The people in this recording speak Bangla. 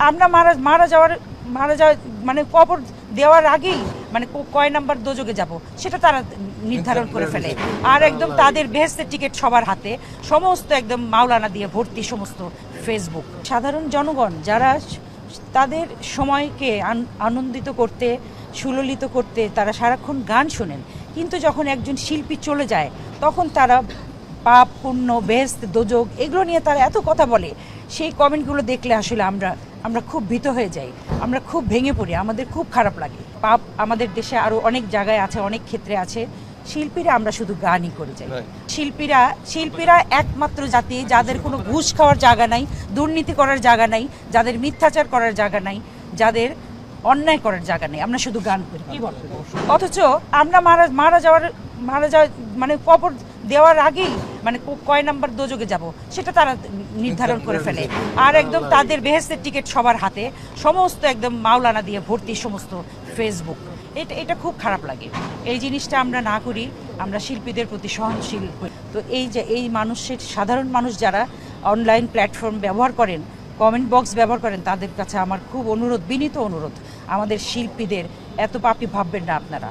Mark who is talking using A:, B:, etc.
A: আমরা মারা মারা যাওয়ার মারা যাওয়ার মানে কবর দেওয়ার আগেই মানে কয় নাম্বার দোযোগে যাব সেটা তারা নির্ধারণ করে ফেলে। আর একদম তাদের বেহেস্তের টিকিট সবার হাতে সমস্ত একদম মাওলানা দিয়ে ভর্তি সমস্ত ফেসবুক সাধারণ জনগণ যারা তাদের সময়কে আন- আনন্দিত করতে সুললিত করতে তারা সারাক্ষণ গান শোনেন। কিন্তু যখন একজন শিল্পী চলে যায় তখন তারা পাপ পুণ্য বেহেস্ত দোজক এগুলো নিয়ে তারা এত কথা বলে। সেই কমেন্টগুলো দেখলে আসলে আমরা আমরা খুব ভীত হয়ে যাই আমরা খুব ভেঙে পড়ি আমাদের খুব খারাপ লাগে। পাপ আমাদের দেশে আরও অনেক জায়গায় আছে অনেক ক্ষেত্রে আছে। শিল্পীরা আমরা শুধু গানই করে যাই। শিল্পীরা শিল্পীরা একমাত্র জাতি যাদের কোনো ঘুষ খাওয়ার জায়গা নাই দুর্নীতি করার জায়গা নাই যাদের মিথ্যাচার করার জায়গা নাই যাদের অন্যায় করার জায়গা নেই আমরা শুধু গান করি। অথচ আমরা মারা মারা যাওয়ার মারা যাওয়ার মানে কবর দেওয়ার আগেই মানে কয় নাম্বার দোযোগে যাব সেটা তারা নির্ধারণ করে ফেলে। আর একদম তাদের বেহেস্তের টিকিট সবার হাতে সমস্ত একদম মাওলানা দিয়ে ভর্তি সমস্ত ফেসবুক এটা এটা খুব খারাপ লাগে। এই জিনিসটা আমরা না করি আমরা শিল্পীদের প্রতি সহনশীল। তো এই যে এই মানুষের সাধারণ মানুষ যারা অনলাইন প্ল্যাটফর্ম ব্যবহার করেন কমেন্ট বক্স ব্যবহার করেন তাদের কাছে আমার খুব অনুরোধ বিনীত অনুরোধ। আমাদের শিল্পীদের এত পাপি ভাববেন না আপনারা।